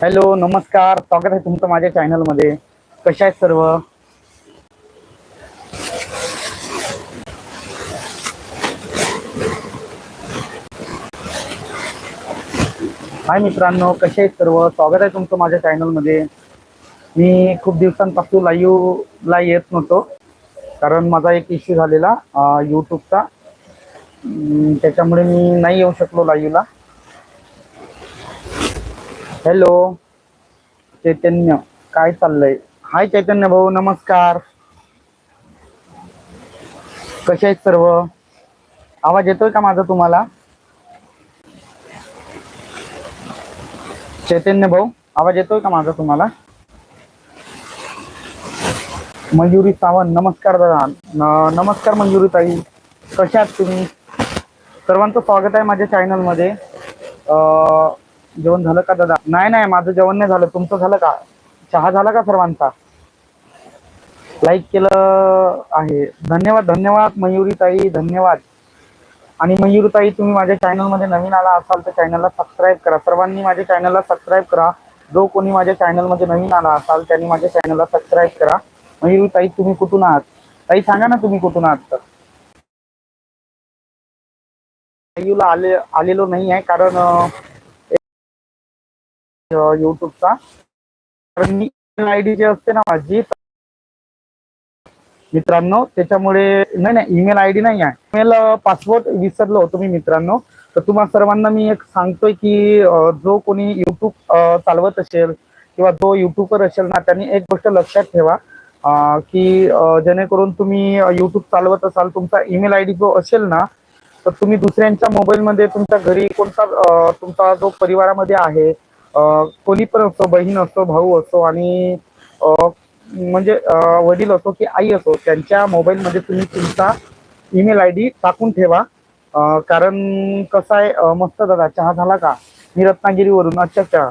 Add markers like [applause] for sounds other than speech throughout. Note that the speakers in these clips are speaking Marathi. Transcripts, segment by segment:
हॅलो नमस्कार. स्वागत आहे तुमचं माझ्या चॅनलमध्ये कशा आहेत सर्व? हाय मित्रांनो कसे आहेत सर्व? स्वागत आहे तुमचं माझ्या चॅनलमध्ये मी खूप दिवसांपासून लाईव्हला येत नव्हतो. कारण माझा एक इश्यू झालेला यूट्यूबचा त्याच्यामुळे मी नाही येऊ शकलो लाईव्हला हॅलो चैतन्य काय चाललंय? हाय चैतन्य भाऊ नमस्कार. कसे आहेत सर्व? आवाज येतोय का माझा तुम्हाला? चैतन्य भाऊ आवाज येतोय का माझा तुम्हाला? मयुरी सावंत नमस्कार दादा. नमस्कार मंजुरी ताई कशा आहात तुम्ही? सर्वांचं स्वागत आहे माझ्या चॅनलमध्ये जेवण झालं का दादा? नाही नाही माझं जेवण नाही झालं. तुमचं झालं का? चहा झाला का सर्वांचा? लाईक केलं आहे. धन्यवाद धन्यवाद मयुरी ताई धन्यवाद. आणि मयुरताई तुम्ही माझ्या चॅनलमध्ये नवीन आला असाल तर चॅनलला सबस्क्राईब करा. सर्वांनी माझ्या चॅनलला सबस्क्राईब करा. जो कोणी माझ्या चॅनलमध्ये नवीन आला असाल त्यांनी माझ्या चॅनलला सबस्क्राईब करा. मयुरताई तुम्ही कुठून आहात? ताई सांगा ना तुम्ही कुठून आहात तर. मयूला आले आलेलो नाही आहे कारण यूट्यूबचा युट्यूबचा कारण मी आय डी जी असते ना माझी मित्रांनो त्याच्यामुळे नाही नाही ईमेल आय डी नाही आहे. ईमेल पासवर्ड विसरलो होतो मी मित्रांनो. तर तुम्हा सर्वांना मी एक सांगतोय की जो कोणी युट्यूब चालवत असेल किंवा जो युट्यूबवर असेल ना त्यांनी एक गोष्ट लक्षात ठेवा की जेणेकरून तुम्ही युट्यूब चालवत असाल तुमचा ईमेल आय डी जो असेल ना तर तुम्ही दुसऱ्यांच्या मोबाईलमध्ये तुमच्या घरी कोणता तुमचा जो परिवारामध्ये आहे कोणी पण असतो बहीण असतो भाऊ असो आणि म्हणजे वडील असो की आई असो त्यांच्या मोबाईलमध्ये तुम्ही तुमचा ईमेल आय डी टाकून ठेवा. कारण कसं आहे मस्त दादा चहा झाला का? मी रत्नागिरीवरून अच्छा अच्छा.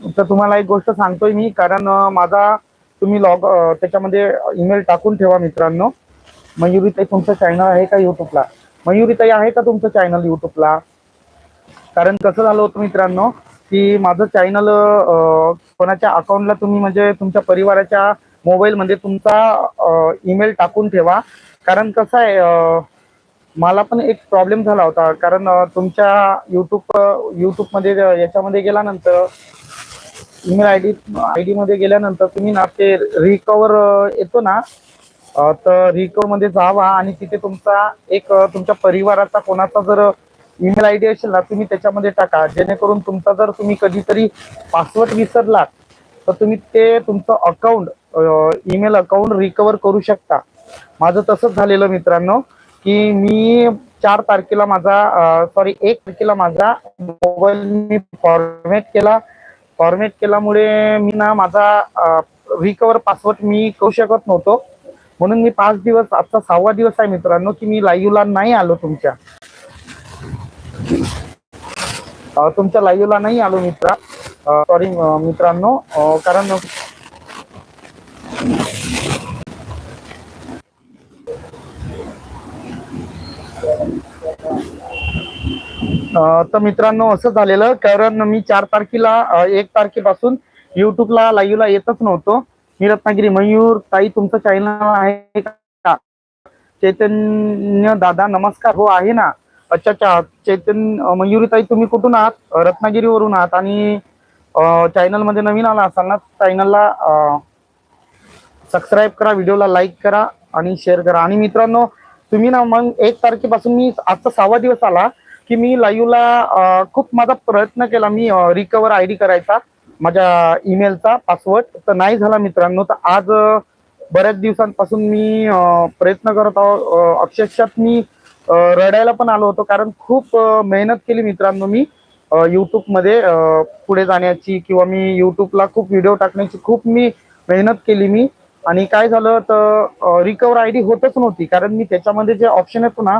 तर तुम्हाला एक गोष्ट सांगतोय मी कारण माझा तुम्ही लॉग त्याच्यामध्ये ईमेल टाकून ठेवा मित्रांनो. मयुरीताई तुमचं चॅनल आहे का युट्यूबला मयुरीताई आहे का तुमचं चॅनल युट्यूबला कारण कसं झालं होतं मित्रांनो की माझं चॅनल कोणाच्या अकाउंटला तुम्ही म्हणजे तुमच्या परिवाराच्या मोबाईलमध्ये तुमचा ईमेल टाकून ठेवा. कारण कसं आहे मला पण एक प्रॉब्लेम झाला होता. कारण तुमच्या युट्यूब युट्यूबमध्ये याच्यामध्ये गेल्यानंतर ईमेल आय डी आय डीमध्ये गेल्यानंतर तुम्ही ना ते रिकवर येतो ना तर रिकवरमध्ये जावा आणि तिथे तुमचा एक तुमच्या परिवाराचा कोणाचा जर ईमेल आयडी असेल ना तुम्ही त्याच्यामध्ये टाका. जेणेकरून तुमचा जर तुम्ही कधीतरी पासवर्ड विसरलात तर तुम्ही ते तुमचं अकाउंट ईमेल अकाउंट रिकवर करू शकता. माझं तसंच झालेलं मित्रांनो की मी चार तारखेला माझा सॉरी एक तारखेला माझा मोबाईल मी फॉर्मॅट केला. फॉर्मॅट केल्यामुळे मी ना माझा रिकवर पासवर्ड मी करू शकत नव्हतो. म्हणून मी पाच दिवस आजचा सहावा दिवस आहे मित्रांनो की मी लाईव्हला नाही आलो तुमच्या. तुमच्या लाईव्हला नाही आलो मित्रा. सॉरी मित्रांनो. कारण तर मित्रांनो असं झालेलं. कारण मी चार तारखेला एक तारखेपासून युट्यूबला लाईव्हला येतच नव्हतो. मी रत्नागिरी मयूर ताई तुमचं चॅनल आहे का? चैतन्य दादा नमस्कार. हो आहे ना? अच्छा अच्छा चैतन्य मयुरीताई तुम्ही कुठून आहात? रत्नागिरीवरून आहात आणि चॅनलमध्ये नवीन आला असाल ना चॅनलला सबस्क्राईब करा व्हिडिओला लाईक करा आणि शेअर करा. आणि मित्रांनो तुम्ही ना मग एक तारखेपासून मी आजचा सहावा दिवस आला की मी लाईव्हला खूप माझा प्रयत्न केला. मी रिकवर आय डी करायचा माझ्या ईमेलचा पासवर्ड तर नाही झाला मित्रांनो तर आज बऱ्याच दिवसांपासून मी प्रयत्न करत आहो अ, अक्षरशः मी रडायला पण आलो होतो कारण खूप मेहनत केली मित्रांनो मी अ, यूट्यूबमध्ये पुढे जाण्याची किंवा मी यूट्यूबला खूप व्हिडिओ टाकण्याची खूप मी मेहनत केली मी. आणि काय झालं तर रिकवर आय डी होतच नव्हती कारण मी त्याच्यामध्ये जे ऑप्शन येतो ना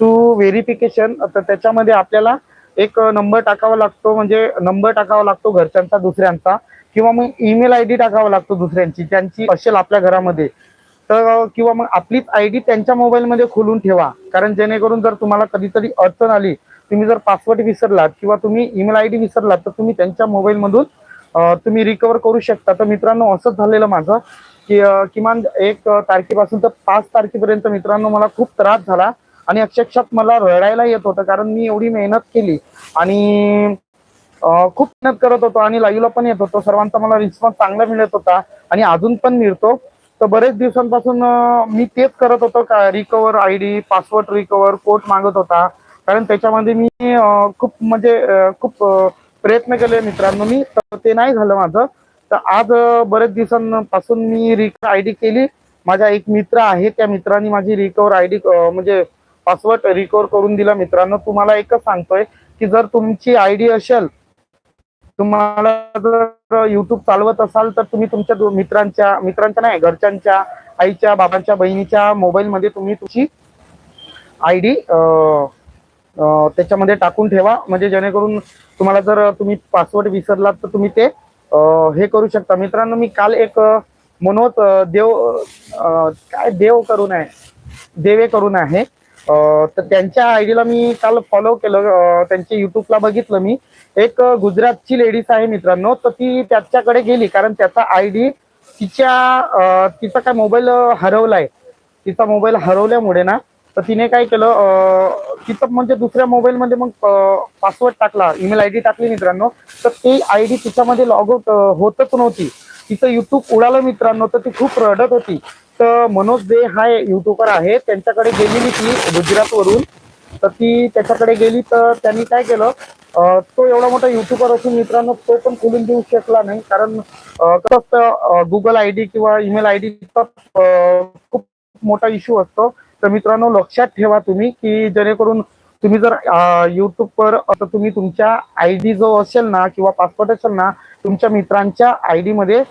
टू व्हेरिफिकेशन तर त्याच्यामध्ये आपल्याला एक नंबर टाकावा लागतो म्हणजे नंबर टाकावा लागतो घरच्यांचा दुसऱ्यांचा किंवा मग ईमेल आय डी टाकावा लागतो दुसऱ्यांची ज्यांची असेल आपल्या घरामध्ये. तर किंवा मग आपलीच आय डी त्यांच्या मोबाईलमध्ये खोलून ठेवा. कारण जेणेकरून जर तुम्हाला कधीतरी अडचण आली तुम्ही जर पासवर्ड विसरलात किंवा तुम्ही ईमेल आय डी विसरलात तर तुम्ही त्यांच्या मोबाईलमधून तुम्ही रिकवर करू शकता. तर मित्रांनो असंच झालेलं माझं की किमान एक तारखेपासून तर पाच तारखेपर्यंत मित्रांनो मला खूप त्रास झाला. आणि अक्षरशः मला रडायला येत होतं कारण मी एवढी मेहनत केली. आणि खूप मेहनत करत होतो आणि लाईव्हला पण येत होतो. सर्वांचा मला रिस्पॉन्स चांगला मिळत होता. आणि अजून पण मिळतो. तर बरेच दिवसांपासून मी तेच करत होतो का recover I D password recover code मागत होता. कारण त्याच्यामध्ये मी खूप म्हणजे खूप प्रयत्न केले मित्रांनो मी तर ते नाही झालं माझं. तर आज बरेच दिवसांपासून मी रिकवर आय डी केली. माझा एक मित्र आहे त्या मित्रांनी माझी रिकवर आय डी म्हणजे पासवर्ड रिकवर करून दिला मित्रांनो. तुम्हाला एकच सांगतोय की जर तुमची आय डी असेल तुम्हाला जर युट्यूब चालवत असाल तर तुम्ही तुमच्या मित्रांच्या मित्रांच्या नाही घरच्यांच्या आईच्या बाबांच्या बहिणीच्या मोबाईलमध्ये तुम्ही तुमची आय डी त्याच्यामध्ये टाकून ठेवा. म्हणजे जेणेकरून तुम्हाला जर तुम्ही पासवर्ड विसरलात तर तुम्ही ते हे करू शकता. मित्रांनो मी काल एक मनोज देव काय देव करून आहे देवे करून आहे तर त्यांच्या आयडीला मी काल फॉलो केलं. त्यांच्या युट्यूबला बघितलं मी. एक गुजरातची लेडीज आहे मित्रांनो तर ती त्याच्याकडे गेली. कारण त्याचा आय डी तिच्या तिचा काय मोबाईल हरवलाय. तिचा मोबाईल हरवल्यामुळे ना तर तिने काय केलं तिचं म्हणजे दुसऱ्या मोबाईलमध्ये मग पासवर्ड टाकला. ईमेल आय डी टाकली मित्रांनो. तर ती आय डी तिच्यामध्ये लॉग आउट होतच नव्हती. तिचं युट्यूब उडालं मित्रांनो तर ती खूप रडत होती. तर मनोज दे हा युट्यूबर आहे. त्यांच्याकडे गेलेली ती गुजरातवरून. तर ती त्याच्याकडे गेली तर त्यांनी काय केलं तो एवढा मोठा युट्यूबर असून मित्रांनो तो पण खोलून देऊ शकला नाही. कारण कसं गुगल आय डी किंवा ईमेल आय डीचा खूप मोठा इश्यू असतो. तर मित्रांनो लक्षात ठेवा तुम्ही की जेणेकरून तुम्ही जर युट्यूबवर आता तुम्ही तुमच्या आय डी जो असेल ना किंवा पासपोर्ट असेल ना तुमच्या मित्रांच्या आय डी मध्ये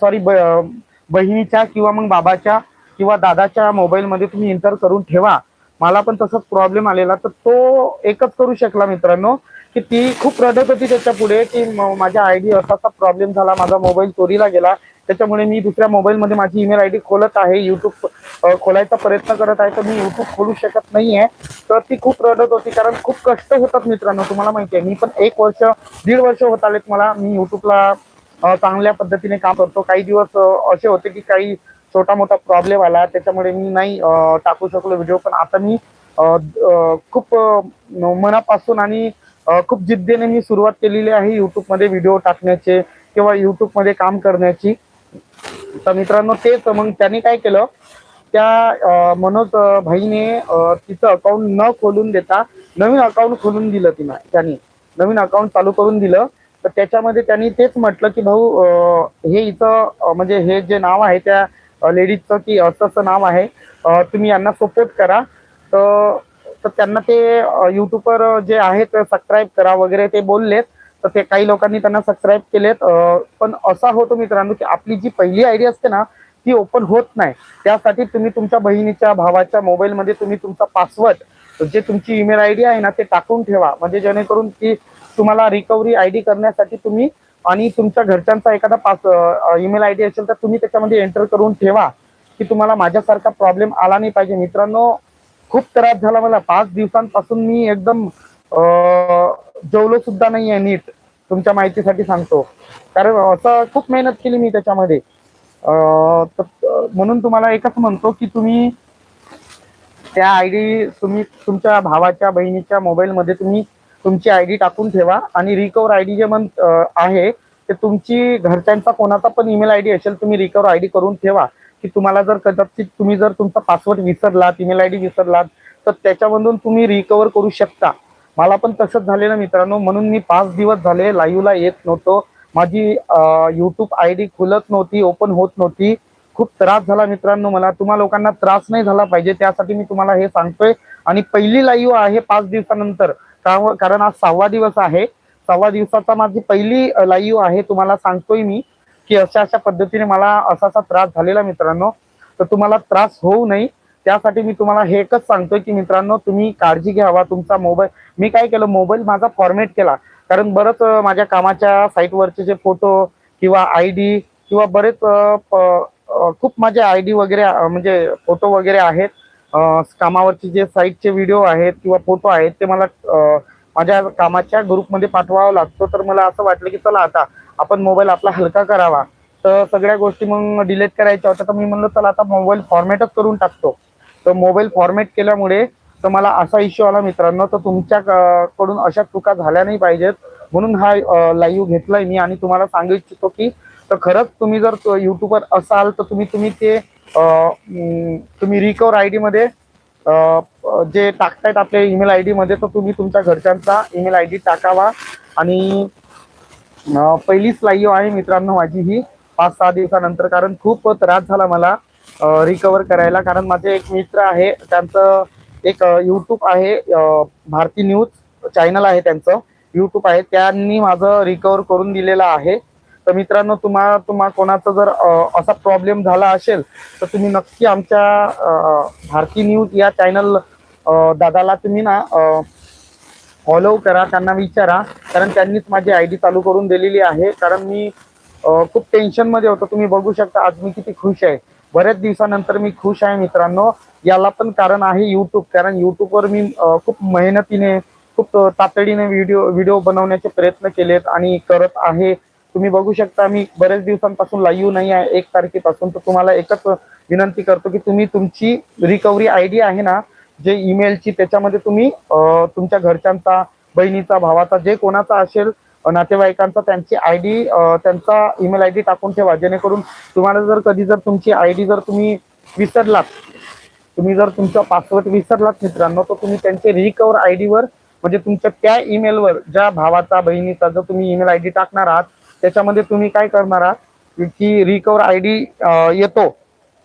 सॉरी बहिणीच्या किंवा मग बाबाच्या किंवा दादाच्या मोबाईलमध्ये तुम्ही एंटर करून ठेवा. मला पण तसाच प्रॉब्लेम आलेला. तर तो एकच करू शकला मित्रांनो. की ती खूप रडत होती त्याच्या पुढे की म- माझ्या आय डी असा प्रॉब्लेम झाला माझा मोबाईल चोरीला गेला. त्याच्यामुळे मी दुसऱ्या मोबाईलमध्ये माझी ईमेल आय डी खोलत आहे युट्यूब खोलायचा प्रयत्न करत आहे तर मी युट्यूब खोलू शकत नाही आहे तर ती खूप रडत होती कारण खूप कष्ट होतात मित्रांनो तुम्हाला माहिती आहे. मी पण एक वर्ष दीड वर्ष होत आलेत मला. मी युट्यूबला चांगल्या पद्धतीने काम करतो. काही दिवस असे होते की काही छोटा मोठा प्रॉब्लेम आला त्याच्यामुळे मी नाही टाकू शकलो व्हिडिओ पण आता मी खूप मनापासून आणि खूप जिद्दीने मी सुरुवात केलेली आहे युट्यूबमध्ये व्हिडिओ टाकण्याचे किंवा युट्यूबमध्ये काम करण्याची. तर मित्रांनो तेच मग त्यांनी काय केलं? त्या मनोज भाईने तिचं अकाउंट न खोलून देता नवीन अकाउंट खोलून दिलं तिनं त्यांनी. नवीन अकाउंट चालू करून दिलं. तर त्याच्यामध्ये त्यांनी तेच म्हटलं की भाऊ हे इथं म्हणजे हे जे नाव आहे त्या लेडीजचं की असं असं नाव आहे तुम्ही यांना सपोर्ट करा. तर तर त्यांना ते युट्यूबवर जे आहेत सबस्क्राईब करा वगैरे ते बोललेत. तर ते काही लोकांनी त्यांना सबस्क्राईब केलेत. पण असा होतो मित्रांनो की आपली जी पहिली आयडी असते ना ती ओपन होत नाही. त्यासाठी तुम्ही तुमच्या बहिणीच्या भावाच्या मोबाईलमध्ये तुम्ही तुमचा पासवर्ड जे तुमची ईमेल आय डी आहे ना ते टाकून ठेवा. म्हणजे जेणेकरून ती तुम्हाला रिकव्हरी आय डी करण्यासाठी तुम्ही आणि तुमच्या घरच्यांचा एखादा पास ईमेल आय डी असेल तर तुम्ही त्याच्यामध्ये एंटर करून ठेवा की तुम्हाला माझ्यासारखा प्रॉब्लेम आला नाही पाहिजे. मित्रांनो खूप त्रास झाला मला. पाच दिवसांपासून मी एकदम जेवलो सुद्धा नाही आहे नीट. तुमच्या माहितीसाठी सांगतो. कारण असं खूप मेहनत केली मी त्याच्यामध्ये. तर म्हणून तुम्हाला एकच म्हणतो की तुम्ही त्या आय डी तुम्ही तुमच्या भावाच्या बहिणीच्या मोबाईलमध्ये तुम्ही तुमची आय डी टाकून ठेवा आणि रिकवर आय डी जे म्हण आहे ते तुमची घरच्यांचा कोणाचा पण ईमेल आय डी असेल तुम्ही रिकवर आय डी करून ठेवा. की तुम्हाला जर कदाचित तुम्ही जर तुमचा पासवर्ड विसरलात ईमेल आय डी विसरलात तर त्याच्यामधून तुम्ही रिकवर करू शकता. मला पण तसंच झालेलं मित्रांनो. म्हणून मी पाच दिवस झाले लाईव्हला येत नव्हतो. माझी युट्यूब आय डी खुलत नव्हती ओपन होत नव्हती. खूप त्रास झाला मित्रांनो मला. तुम्हा लोकांना त्रास नाही झाला पाहिजे त्यासाठी मी तुम्हाला हे सांगतोय. आणि पहिली लाईव्ह आहे पाच दिवसानंतर. का- कारण आज सहावा दिवस आहे. सहावा दिवसाचा माझी पहिली लाईव्ह आहे तुम्हाला सांगतोय मी. की अशा अशा पद्धतीने मला असा असा त्रास झालेला मित्रांनो. तर तुम्हाला त्रास होऊ नये. त्यासाठी मी तुम्हाला हे एकच सांगतोय की मित्रांनो तुम्ही काळजी घ्यावा. तुमचा मोबाईल मी काय केलं मोबाईल माझा फॉर्मेट केला. कारण बरंच माझ्या कामाच्या साईटवरचे जे फोटो किंवा आय डी किंवा बरेच प- खूप माझे आय डी वगैरे म्हणजे फोटो वगैरे आहेत. कामावरचे जे साईटचे व्हिडिओ आहेत किंवा फोटो आहेत ते मला माझ्या कामाच्या ग्रुपमध्ये पाठवावा लागतो. तर मला असं वाटलं की चला आता आपण मोबाईल आपला हलका करावा. तर सगळ्या गोष्टी मग डिलीट करायच्या होत्या. तर मी म्हणलं चला आता मोबाईल फॉर्मॅटच करून टाकतो. तर मोबाईल फॉर्मॅट केल्यामुळे तर मला असा इश्यू आला मित्रांनो तर तुमच्या कडून अशा चुका झाल्या नाही पाहिजेत. म्हणून हा लाईव्ह घेतलाय मी आणि तुम्हाला सांगू इच्छितो की तर खरंच तुम्ही जर युट्यूबर असाल तर तुम्ही तुम्ही ते तुम्ही रिकवर आय डीमध्ये जे टाकतायत आपल्या ईमेल आय डीमध्ये तर तुम्ही तुमच्या घरच्यांचा ईमेल आय डी टाकावा आणि पहिलीच लाईव्ह आहे मित्रांनो माझी ही. पाच सहा दिवसानंतर कारण खूप त्रास झाला मला रिकवर करायला. कारण माझे एक मित्र आहे त्यांचं एक युट्यूब आहे भारती न्यूज चॅनल आहे त्यांचं. युट्यूब आहे त्यांनी माझं रिकवर करून दिलेलं आहे. तर मित्रांनो तुम्हा तुम्हा कोणाचा जर असा प्रॉब्लेम झाला असेल तर तुम्ही नक्की आमच्या भारती न्यूज या चॅनल दादाला तुम्ही ना फॉलो करा त्यांना विचारा. कारण त्यांनीच माझी आय डी चालू करून दिलेली आहे. कारण मी खूप टेन्शनमध्ये होतो. तुम्ही बघू शकता आज मी किती खुश आहे. बऱ्याच दिवसानंतर मी खुश आहे मित्रांनो. याला पण कारण आहे युट्यूब कारण युट्यूबवर मी खूप मेहनतीने खूप तातडीने व्हिडिओ व्हिडिओ बनवण्याचे प्रयत्न केलेत आणि करत आहे. तुम्ही बघू शकता मी बरेच दिवसांपासून लाईव्ह नाही आहे. एक तारखेपासून तर तुम्हाला एकच विनंती करतो की तुम्ही तुमची रिकव्हरी आय डी आहे ना जे ईमेलची त्याच्यामध्ये तुम्ही तुमच्या घरच्यांचा बहिणीचा भावाचा जे कोणाचा असेल नातेवाईकांचा त्यांची आय डी त्यांचा ईमेल आय डी टाकून ठेवा. जेणेकरून तुम्हाला जर कधी जर तुमची आय डी जर तुम्ही विसरलात तुम्ही जर तुमचा पासवर्ड विसरलात मित्रांनो तर तुम्ही त्यांचे रिकवर आय डीवर म्हणजे तुमच्या त्या ईमेलवर ज्या भावाचा बहिणीचा जर तुम्ही ईमेल आय डी टाकणार आहात त्याच्यामध्ये तुम्ही काय करणार आहात की रिकवर आय डी येतो.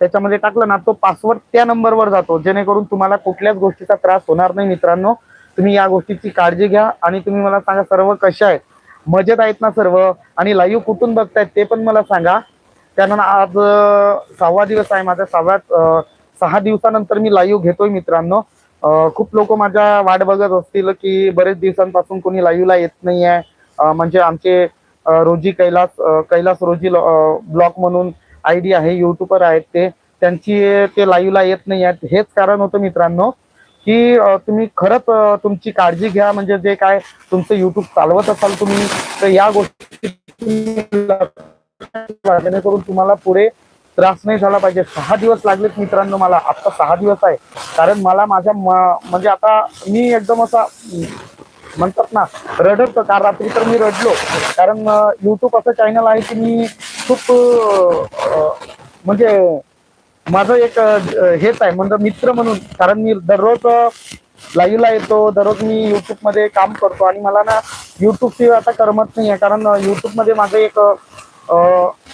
त्याच्यामध्ये टाकलं ना तो पासवर्ड त्या नंबरवर जातो जेणेकरून तुम्हाला कुठल्याच गोष्टीचा त्रास होणार नाही मित्रांनो. तुम्ही या गोष्टीची काळजी घ्या आणि तुम्ही मला सांगा सर्व कशा आहेत? मजेत आहेत ना सर्व? आणि लाईव्ह कुठून बघतायत ते पण मला सांगा. त्यानंतर आज सहावा दिवस आहे माझ्या सहाव्यात सहा दिवसानंतर मी लाईव्ह घेतोय मित्रांनो. खूप लोक माझ्या वाट बघत असतील की बरेच दिवसांपासून कोणी लाईव्हला येत नाही आहे म्हणजे आमचे रोजी कैलास कैलास रोजी ब्लॉक म्हणून आय डी आहे युट्यूबर आहेत ते त्यांची ते लाईव्हला येत नाही आहेत. हेच कारण होतं मित्रांनो की तुम्ही खरंच तुमची काळजी घ्या. म्हणजे जे काय तुमचं युट्यूब चालवत असाल तुम्ही तर या गोष्टी जेणेकरून तुम्हाला पुढे त्रास नाही झाला पाहिजे. सहा दिवस लागलेत मित्रांनो मला. आता सहा दिवस आहे. कारण मला माझ्या म्हणजे आता मी एकदम असा म्हणतात ना रडत काल रात्री तर मी रडलो. कारण युट्यूब असं चॅनल आहे की मी खूप म्हणजे माझं एक हेच आहे म्हणजे मित्र म्हणून. कारण मी दररोज लाईव्हला येतो दररोज मी युट्यूबमध्ये काम करतो. आणि मला ना युट्यूब आता करमत नाही आहे कारण युट्यूबमध्ये माझं एक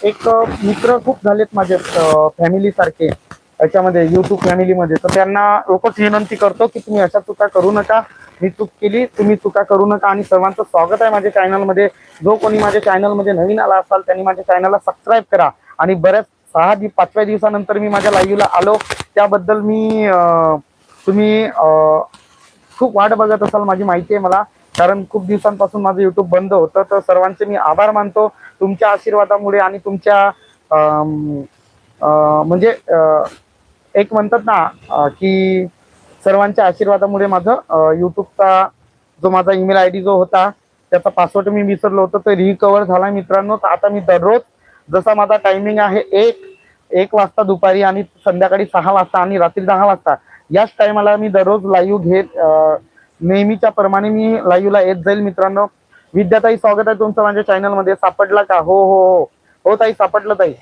एक मित्र खूप झालेत माझे फॅमिलीसारखे याच्यामध्ये युट्यूब फॅमिलीमध्ये तर त्यांना लोकच विनंती करतो की तुम्ही अशा चुका करू नका. मी चूक केली तुम्ही चुका करू नका. आणि सर्वांचं स्वागत आहे माझ्या चॅनलमध्ये जो कोणी माझ्या चॅनलमध्ये नवीन आला असाल त्यांनी माझ्या चॅनलला सबस्क्राईब करा. आणि बऱ्याच सहा दिवस पाचव्या दिवसानंतर मी माझ्या लाईव्हला आलो. त्याबद्दल मी तुम्ही खूप वाट बघत असाल माझी माहिती आहे मला. कारण खूप दिवसांपासून माझं युट्यूब बंद होतं. तर सर्वांचे मी आभार मानतो. तुमच्या आशीर्वादामुळे आणि तुमच्या म्हणजे एक म्हणतात ना की सर्वांच्या आशीर्वादामुळे माझं युट्यूबचा जो माझा ईमेल आय डी जो होता त्याचा पासवर्ड मी विसरलो होतो तो रिकवर झाला. मित्रांनो आता मी दररोज जसा माझा टायमिंग आहे एक एक वाजता दुपारी आणि संध्याकाळी सहा वाजता आणि रात्री दहा वाजता याच टायमाला मी दररोज लाईव्ह घेत नेहमीच्या प्रमाणे मी लाईव्हला येत जाईल. मित्रांनो विद्याताई स्वागत आहे तुमचं माझ्या चॅनलमध्ये सापडला का? हो हो हो. हो ताई सापडलं ताई.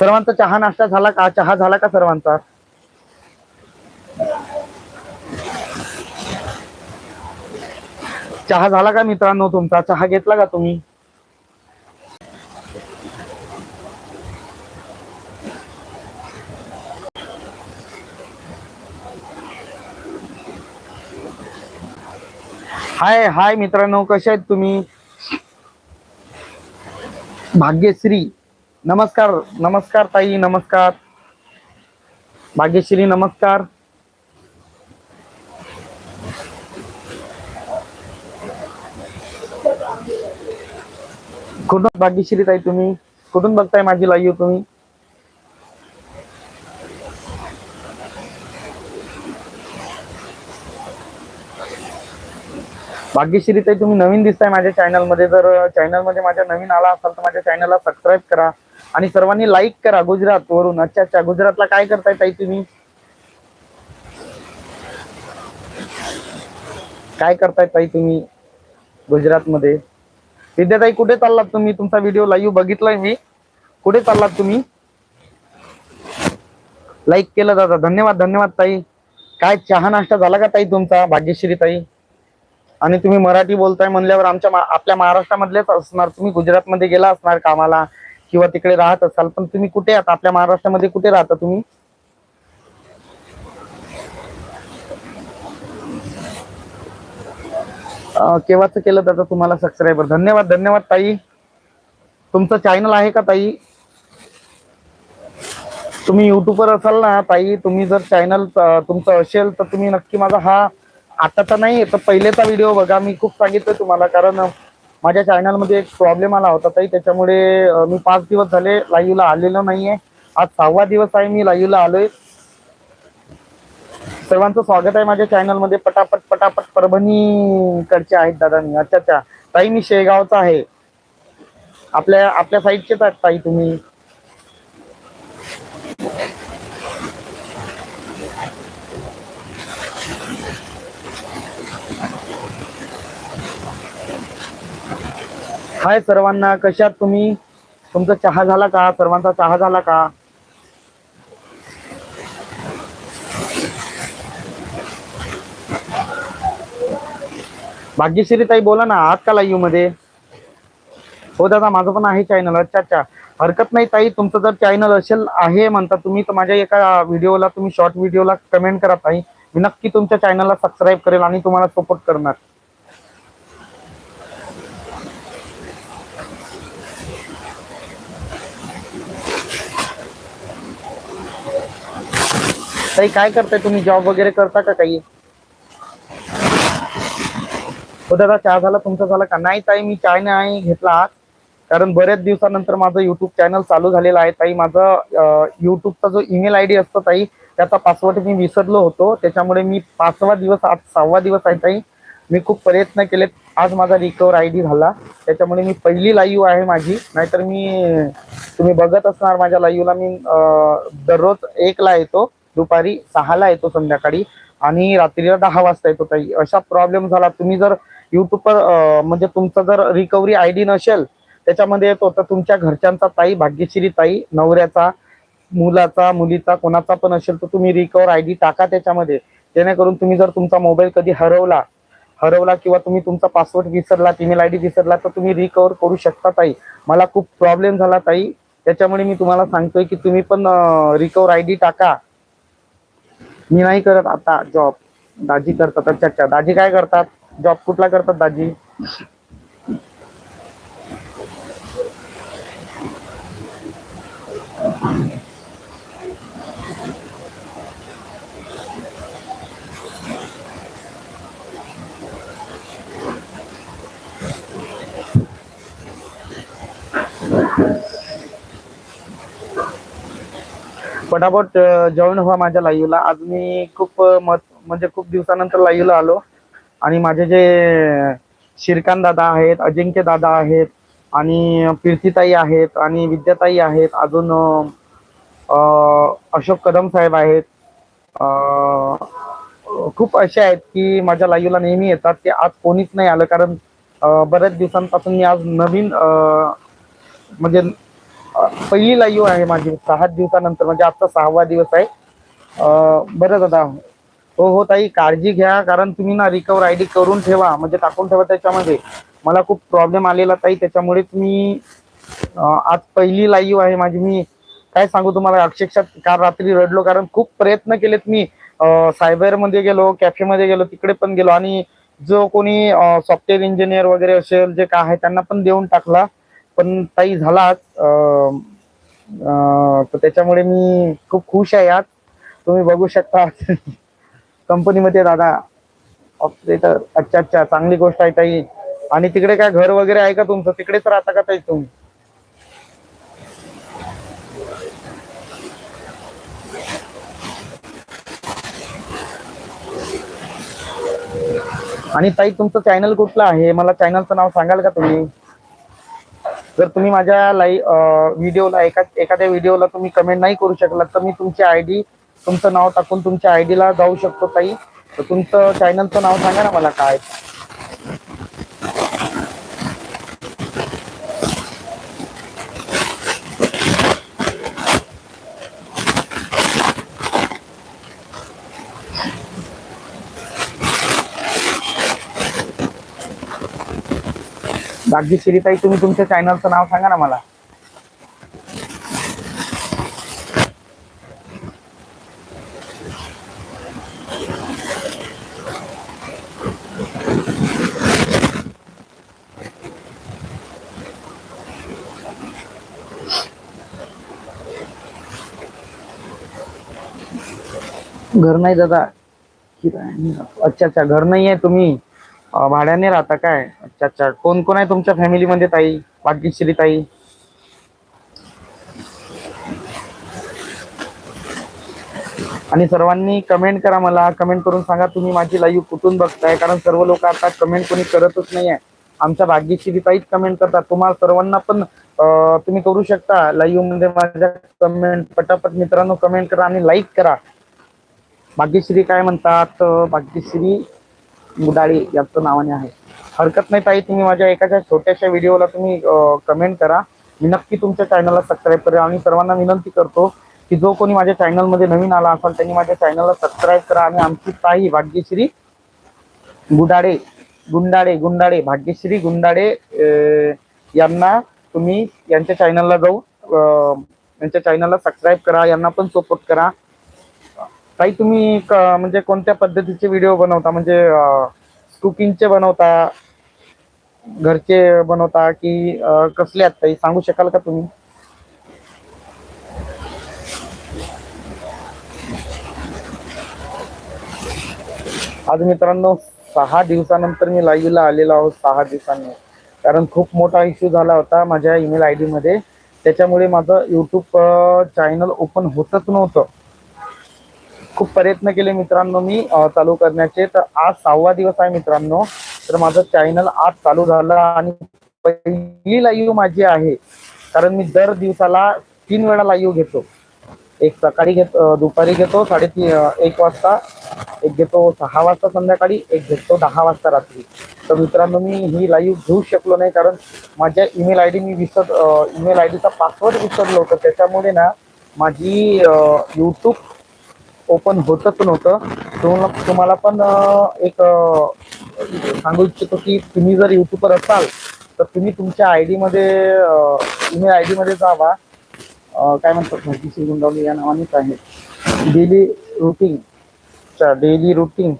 सर्वांचा चहा नाश्ता झाला का? चहा झाला का सर्वांचा? चहा झाला का मित्रांनो तुमचा? चहा घेतला का तुम्ही? हाय हाय मित्रांनो कसे आहेत तुम्ही? भाग्यश्री नमस्कार नमस्कार ताई नमस्कार. भाग्यश्री नमस्कार. कुठून भाग्यश्री ताई तुम्ही? कुठून बघताय माझी लाईव्ह तुम्ही? भाग्यश्री ताई तुम्ही नवीन दिसताय माझ्या चॅनलमध्ये जर चॅनलमध्ये माझ्या नवीन आला असाल तर माझ्या चॅनलला सबस्क्राईब करा. आणि सर्वांनी लाईक करा गुजरात वरून अच्छा अच्छा गुजरातला काय करताय ताई तुम्ही? काय करताय ताई तुम्ही गुजरात मध्ये विद्याताई कुठे चाललात तुम्ही? तुमचा व्हिडिओ लाईव्ह बघितलाय मी. कुठे चाललात तुम्ही? लाईक केलं दादा. धन्यवाद धन्यवाद ताई. काय चहा नाश्ता झाला का ताई तुमचा भाग्यश्री ताई? आणि तुम्ही मराठी बोलताय म्हणल्यावर आमच्या मा- आपल्या महाराष्ट्रामधलेच असणार. तुम्ही गुजरातमध्ये गेला असणार कामाला किंवा तिकडे राहत असाल पण तुम्ही कुठे आहात? आपल्या महाराष्ट्रामध्ये कुठे राहता तुम्ही? केव्हाच केलं त्याचं तुम्हाला सबस्क्रायबर धन्यवाद धन्यवाद ताई. तुमचं चॅनल आहे का ताई? तुम्ही युट्यूबवर असाल ना ताई तुम्ही जर चॅनल तुमचं असेल तर तुम्ही नक्की माझा हा आताचा नाही तर पहिलेचा व्हिडिओ बघा. मी खूप सांगितलं तुम्हाला कारण माझ्या चॅनलमध्ये एक प्रॉब्लेम आला होता ताई. त्याच्यामुळे मी पाच दिवस झाले लाईव्हला आलेलो नाहीये. आज सहावा दिवस आहे मी लाईव्हला आलोय. सर्वांचं स्वागत आहे माझ्या चॅनलमध्ये पटापट पटापट परभणी कडचे आहेत दादा मी अच्छा अच्छा. ताई मी शेगावचा आहे. आपल्या आपल्या साईडचेच आहेत ताई तुम्ही? हाय सर्वांना कशात तुम्ही? तुमचा चहा झाला का? सर्वांचा चहा झाला का? भाग्यश्री ताई बोला ना आहात का लाईव्हमध्ये? हो दादा माझं पण आहे चॅनल अच्छा अच्छा. हरकत नाही ताई तुमचं जर चॅनल असेल आहे म्हणता तुम्ही तर माझ्या एका व्हिडिओला तुम्ही शॉर्ट व्हिडिओला कमेंट करा ताई. मी नक्की तुमच्या चॅनलला सबस्क्राईब करेल आणि तुम्हाला सपोर्ट करणार. ताई काय करताय तुम्ही? जॉब वगैरे करता का काही? हो दादा चहा झाला तुमचा झाला का? नाही ताई मी चाय नाही घेतला. आज कारण बऱ्याच दिवसानंतर माझं युट्यूब चॅनल चालू झालेलं आहे. ताई माझं युट्यूबचा जो ईमेल आय डी असतो ताई त्याचा पासवर्ड मी विसरलो होतो. त्याच्यामुळे मी पाचवा दिवस आज सहावा दिवस आहे ताई. मी खूप प्रयत्न केलेत. आज माझा रिकवर आय डी झाला. त्याच्यामुळे मी पहिली लाईव्ह आहे माझी. नाहीतर मी तुम्ही बघत असणार माझ्या लाईव्हला मी दररोज एकला येतो. दुपारी सहाला येतो संध्याकाळी. आणि रात्रीला दहा वाजता येतो ताई. अशा प्रॉब्लेम झाला. तुम्ही जर युट्यूबवर म्हणजे तुमचं जर रिकव्हरी आय डी नसेल त्याच्यामध्ये येतो तर तुमच्या घरच्यांचा ताई भाग्यश्री ताई नवऱ्याचा मुलाचा मुलीचा कोणाचा पण असेल तर तुम्ही रिकवर आय डी टाका त्याच्यामध्ये. जेणेकरून तुम्ही जर तुमचा मोबाईल कधी हरवला हरवला किंवा तुम्ही तुमचा पासवर्ड विसरला ईमेल आय डी विसरला तर तुम्ही रिकवर करू शकता ताई. मला खूप प्रॉब्लेम झाला ताई. त्याच्यामुळे मी तुम्हाला सांगतोय की तुम्ही पण रिकवर आय डी टाका. मी नाही करत आता जॉब दाजी करतात अच्छा अच्छा. दाजी काय करतात? जॉब कुठला करतात दाजी? पटापट जॉईन व्हा माझ्या लाईव्हला आज मी खूप मत म्हणजे खूप दिवसानंतर लाईव्हला आलो. आणि माझे जे श्रीकांत दादा आहेत अजिंक्य दादा आहेत आणि कीर्तिताई आहेत आणि विद्याताई आहेत अजून अशोक कदम साहेब आहेत. खूप असे आहेत की माझ्या लाईव्हला नेहमी येतात ते आज कोणीच नाही आलं कारण बऱ्याच दिवसांपासून मी आज नवीन म्हणजे पहिली लाईव्ह आहे माझी. सहा दिवसानंतर म्हणजे आजचा सहावा दिवस आहे. बरं दादा हो हो ताई काळजी घ्या कारण तुम्ही ना रिकवर आय डी करून ठेवा म्हणजे टाकून ठेवा त्याच्यामध्ये. मला खूप प्रॉब्लेम आलेला ताई त्याच्यामुळे तुम्ही आज पहिली लाईव्ह आहे माझी. मी काय सांगू तुम्हाला अक्षरशः काल रात्री रडलो कारण खूप प्रयत्न केलेत मी. सायबरमध्ये गेलो कॅफेमध्ये गेलो तिकडे पण गेलो आणि जो कोणी सॉफ्टवेअर इंजिनियर वगैरे असेल जे काय आहे त्यांना पण देऊन टाकला. पण ताई झालाच तर त्याच्यामुळे मी खूप खुश आहे आज. तुम्ही बघू शकता. कंपनीमध्ये दादा ऑपरेटर अच्छा अच्छा चांगली गोष्ट आहे ताई. आणि तिकडे काय घर वगैरे आहे का तुमचं? तिकडेच राहता का ताई तुम्ही? आणि ताई तुमचं चॅनल कुठलं आहे? मला चॅनलचं नाव सांगाल का तुम्ही? जर तुम्ही माझ्या लाईव्ह व्हिडिओला एका एखाद्या व्हिडिओला तुम्ही कमेंट नाही करू शकलात तर मी तुमची आय डी तुमचं नाव टाकून तुमच्या आय ला जाऊ शकतो ताई. तर तुमचं चॅनलचं नाव सांगा ना मला काय. बाकी श्रीताई तुम्ही तुमच्या चॅनलचं नाव सांगा ना मला. घर नाही दादा. किरायाने अच्छा अच्छा घर नाही आहे तुम्ही भाड्याने राहता काय? अच्छा अच्छा. कोण कोण आहे तुमच्या फॅमिलीमध्ये ताई? भाग्यश्री ताई? आणि सर्वांनी कमेंट करा मला. कमेंट करून सांगा तुम्ही माझी लाईव्ह कुठून बघताय? कारण सर्व लोक आता कमेंट कोणी करतच नाही आहे आमच्या भाग्यश्री ताईच कमेंट करतात. तुम्हाला सर्वांना पण तुम्ही करू शकता. लाईव्हमध्ये माझ्या कमेंट पटापट मित्रांनो कमेंट करा आणि लाईक करा. भाग्यश्री काय म्हणतात? भाग्यश्री मुदाळी याचं नावाने आहे. हरकत नाही ताई तुम्ही माझ्या एखाद्या छोट्याशा व्हिडिओला तुम्ही कमेंट करा. मी नक्की तुमच्या चॅनलला सबस्क्राईब करा आणि सर्वांना विनंती करतो की जो कोणी माझ्या चॅनलमध्ये नवीन आला असाल त्यांनी माझ्या चॅनलला सबस्क्राईब करा आणि आमची ताई भाग्यश्री गुडाडे गुंडाडे गुंडाडे भाग्यश्री गुंडाडे यांना तुम्ही यांच्या चॅनलला जाऊ यांच्या चॅनलला सबस्क्राईब करा यांना पण सपोर्ट करा. ताई तुम्ही क- म्हणजे कोणत्या पद्धतीचे व्हिडिओ बनवता? म्हणजे कुकिंगचे बनवता घरचे बनवता की अं, कसले आहेत ताई? सांगू शकाल का तुम्ही? आज मित्रांनो सहा दिवसानंतर मी लाईव्हला आलेलो आहोत सहा दिवसांनी. कारण खूप मोठा इश्यू झाला होता माझ्या ईमेल आय डीमध्ये त्याच्यामुळे माझं यूट्यूब चॅनल ओपन होतच नव्हतं. खूप प्रयत्न केले मित्रांनो मी चालू करण्याचे. तर आज सहावा दिवस आहे मित्रांनो. तर माझं चॅनल आज चालू झालं आणि पहिली लाईव्ह माझी आहे. कारण मी दर दिवसाला तीन वेळा लाईव्ह घेतो. एक सकाळी घेतो दुपारी घेतो साडेतीन एक वाजता एक घेतो सहा वाजता संध्याकाळी एक घेतो दहा वाजता रात्री. तर मित्रांनो मी ही लाईव्ह घेऊ शकलो नाही कारण माझ्या ईमेल आय डी मी विसर ईमेल आय डीचा पासवर्ड विसरलो होतो. त्याच्यामुळे ना माझी यूट्यूब ओपन होतच नव्हतं. तुम्हाला तुम्हाला पण एक सांगू इच्छितो की तुम्ही जर युट्यूबवर असाल तर तुम्ही तुमच्या आय डीमध्ये ईमेल आय डीमध्ये जावा. काय म्हणतात भाग्यश्री गुंडावली या नावानेच आहे. Daily routine daily routine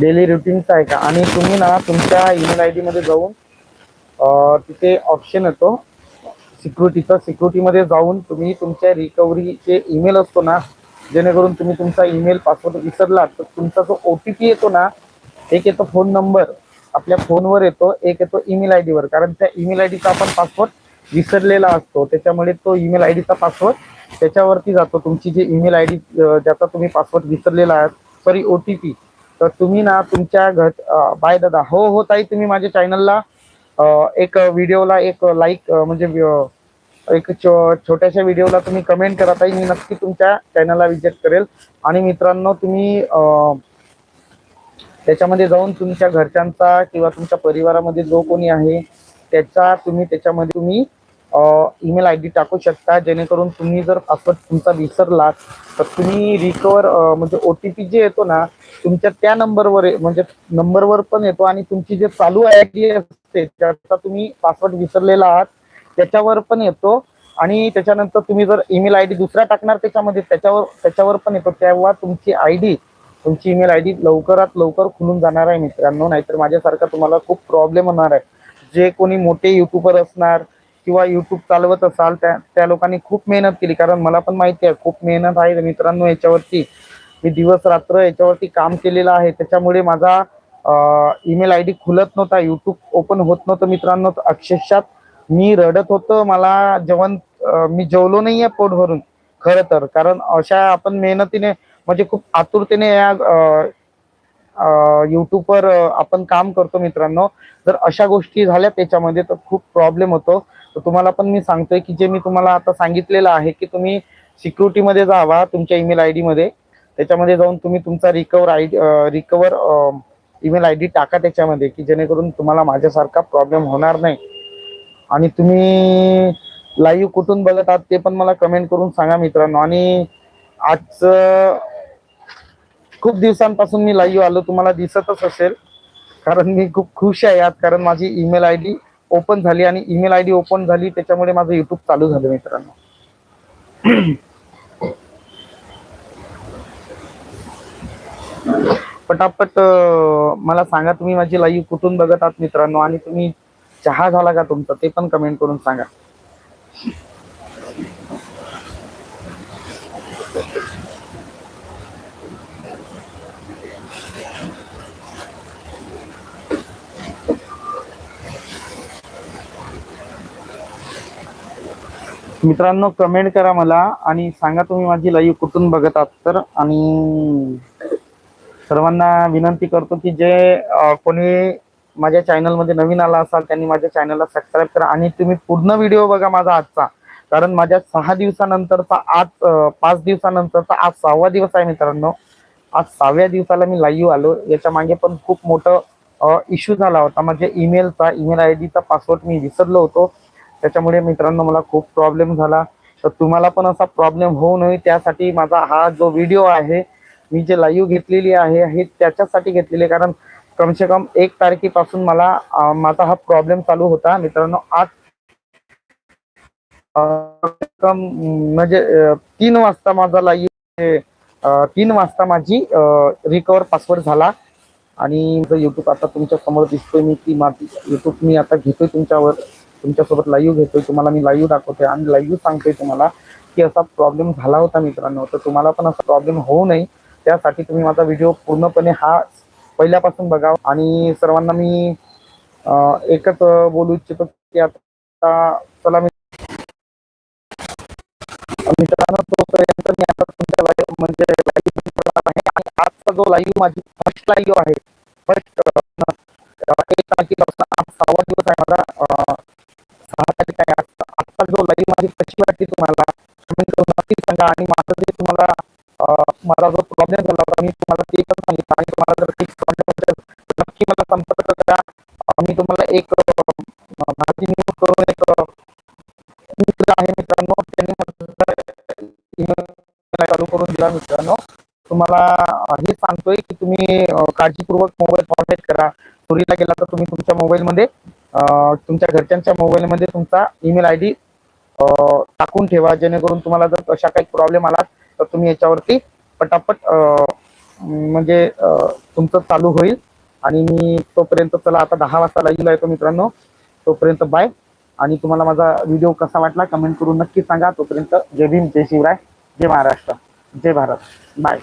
daily रुटीनचं आहे का? आणि तुम्ही ना तुमच्या ईमेल आय डीमध्ये जाऊन तिथे ऑप्शन येतो. सिक्युरिटीचा सिक्युरिटीमध्ये जाऊन तुम्ही तुमच्या रिकव्हरीचे ईमेल असतो ना जेणेकरून तुम्ही तुमचा ईमेल पासवर्ड विसरलात तर तुमचा जो ओ टी पी येतो ना एक येतो फोन नंबर आपल्या फोनवर येतो एक येतो ईमेल आय डीवर कारण त्या ईमेल आय डीचा आपण पासवर्ड विसरलेला असतो. त्याच्यामुळे तो ईमेल आय डीचा पासवर्ड त्याच्यावरती जातो. तुमची जी ईमेल आय डी ज्याचा तुम्ही पासवर्ड विसरलेला आहे सॉरी ओ टी पी तर तुम्ही ना तुमच्या घर बाय दादा. हो हो ताई तुम्ही माझ्या चॅनलला एक व्हिडिओला एक लाईक म्हणजे एक छो- छोट्याशा व्हिडिओला तुम्ही कमेंट करा ताई. मी नक्की तुमच्या चॅनलला विजिट करेल. आणि मित्रांनो तुम्ही त्याच्यामध्ये जाऊन तुमच्या घरच्यांचा किंवा तुमच्या परिवारामध्ये जो कोणी आहे त्याचा तुम्ही त्याच्यामध्ये तुम्ही ईमेल आय डी टाकू शकता. जेणेकरून तुम्ही जर पासवर्ड तुमचा विसरलात तर तुम्ही रिकवर म्हणजे ओ टी पी जे येतो ना तुमच्या त्या नंबरवर म्हणजे नंबरवर पण येतो. आणि तुमची जे चालू आय डी असते त्याचा तुम्ही पासवर्ड विसरलेला आहात त्याच्यावर पण येतो. आणि त्याच्यानंतर तुम्ही जर ईमेल आय डी दुसरा टाकणार त्याच्यामध्ये त्याच्यावर त्याच्यावर पण येतो. तेव्हा तुमची आय डी तुमची ईमेल आय डी लवकरात लवकर खुलून जाणार आहे मित्रांनो. नाहीतर माझ्यासारखा तुम्हाला खूप प्रॉब्लेम होणार आहे. जे कोणी मोठे युट्यूबर असणार किंवा युट्यूब चालवत असाल त्या त्या लोकांनी खूप मेहनत केली. कारण मला पण माहिती आहे खूप मेहनत आहे मित्रांनो याच्यावरती. मी दिवस रात्र याच्यावरती काम केलेलं आहे. त्याच्यामुळे माझा ईमेल आय डी खुलत नव्हता. युट्यूब ओपन होत नव्हतं मित्रांनो. तर अक्षरशः मी रडत होतो मला जेवण मी जेवलो नाहीये पोट भरून खरं तर कारण अशा आपण मेहनतीने म्हणजे खूप आतुरतेने या युट्यूबवर आपण काम करतो मित्रांनो. जर अशा गोष्टी झाल्या त्याच्यामध्ये तर खूप प्रॉब्लेम होतो. तर तुम्हाला पण मी सांगतोय की जे मी तुम्हाला आता सांगितलेलं आहे की तुम्ही सिक्युरिटीमध्ये जावा तुमच्या ईमेल आयमध्ये त्याच्यामध्ये जाऊन तुम्ही तुमचा recover I recover email I D टाका त्याच्यामध्ये की जेणेकरून तुम्हाला माझ्यासारखा प्रॉब्लेम होणार नाही. आणि तुम्ही लाईव्ह कुठून बघत आहात ते पण मला कमेंट करून सांगा मित्रांनो. आणि आज खूप दिवसांपासून मी लाईव्ह आलो तुम्हाला दिसतच असेल. कारण मी खूप खुश आहे यात कारण माझी ईमेल आय डी ओपन झाली आणि ईमेल आय डी ओपन झाली त्याच्यामुळे माझं युट्यूब चालू झालं मित्रांनो. [clears throat] पटापट मला सांगा तुम्ही माझी लाईव्ह कुठून बघत आहात मित्रांनो आणि तुम्ही चहा झाला का तुमचा? ते पण कमेंट करून सांगा. मित्रांनो कमेंट करा मला आणि सांगा तुम्ही माझी लाईव्ह कुठून बघत आहात तर. आणि सर्वांना विनंती करतो की जे कोणी माझ्या चॅनलमध्ये नवीन आला असाल त्यांनी माझ्या चॅनलला सबस्क्राईब करा आणि तुम्ही पूर्ण व्हिडिओ बघा माझा आजचा. कारण माझ्या सहा दिवसानंतरचा आज पाच दिवसानंतरचा आज सहावा दिवस आहे मित्रांनो. आज सहाव्या दिवसाला मी लाईव्ह आलो. याच्या मागे पण खूप मोठं इश्यू झाला होता. म्हणजे ईमेलचा ईमेल आय डीचा पासवर्ड मी विसरलो होतो. त्याच्यामुळे मित्रांनो मला खूप प्रॉब्लेम झाला. तर तुम्हाला पण असा प्रॉब्लेम होऊ नये. त्यासाठी माझा हा जो व्हिडिओ आहे मी जे लाईव्ह घेतलेली आहे हे त्याच्यासाठी घेतलेली कारण कम कमसे कम एक तारखेपासून मला माझा हा प्रॉब्लेम चालू होता. मित्रांनो आज कम म्हणजे तीन वाजता माझा लाईव्ह तीन वाजता माझी रिकवर पासवर्ड झाला. आणि युट्यूब आता तुमच्यासमोर दिसतोय मी की माझी युट्यूब मी आता घेतोय तुमच्यावर तुमच्यासोबत लाईव्ह घेतोय. तुम्हाला मी लाईव्ह दाखवतोय आणि लाईव्ह सांगतोय तुम्हाला की असा प्रॉब्लेम झाला होता मित्रांनो. तर तुम्हाला पण असा प्रॉब्लेम होऊ नये. त्यासाठी तुम्ही माझा व्हिडिओ पूर्णपणे हा पहिल्यापासून बघावं. आणि सर्वांना मी एकच बोलू इच्छितो की आता चला मी मित्रांनो तोपर्यंत मी आता तुमच्या लाईव्ह म्हणजे लाईव्ह आहे. आणि आजचा जो लाईव्ह माझी फर्स्ट लाईव्ह आहे फर्स्ट एक तारखेपासून आज सहावा दिवस आहे माझा सहा तारीख आहे. आजचा जो लाईव्ह माझी कशी वाटते तुम्हाला? comment करून सांगा. आणि माझं जे तुम्हाला माझा जो प्रॉब्लेम झाला होता मी तुम्हाला ते पण सांगितलं. तुम्हाला जर फिक्स फंड नक्की मला संपर्क करा मी तुम्हाला एक माहिती भारती करून एक मित्र आहे मित्रांनो त्यांनी चालू करून दिला मित्रांनो तुम्हाला हे सांगतोय की तुम्ही काळजीपूर्वक मोबाईल कॉन्टॅक्ट करा चोरीला गेला तर तुम्ही तुमच्या मोबाईलमध्ये तुमच्या घरच्यांच्या मोबाईलमध्ये तुमचा ईमेल आय डी टाकून ठेवा जेणेकरून तुम्हाला जर अशा काही प्रॉब्लेम आला तर तुम्ही याच्यावरती पटापट म्हणजे तुमचं चालू होईल. आणि मी तोपर्यंत चला आता दहा वाजता लाईव्हला येतो मित्रांनो. तोपर्यंत बाय आणि तुम्हाला माझा व्हिडिओ कसा वाटला कमेंट करून नक्की सांगा. तोपर्यंत जय भीम जय शिवराय जय महाराष्ट्र जय भारत. बाय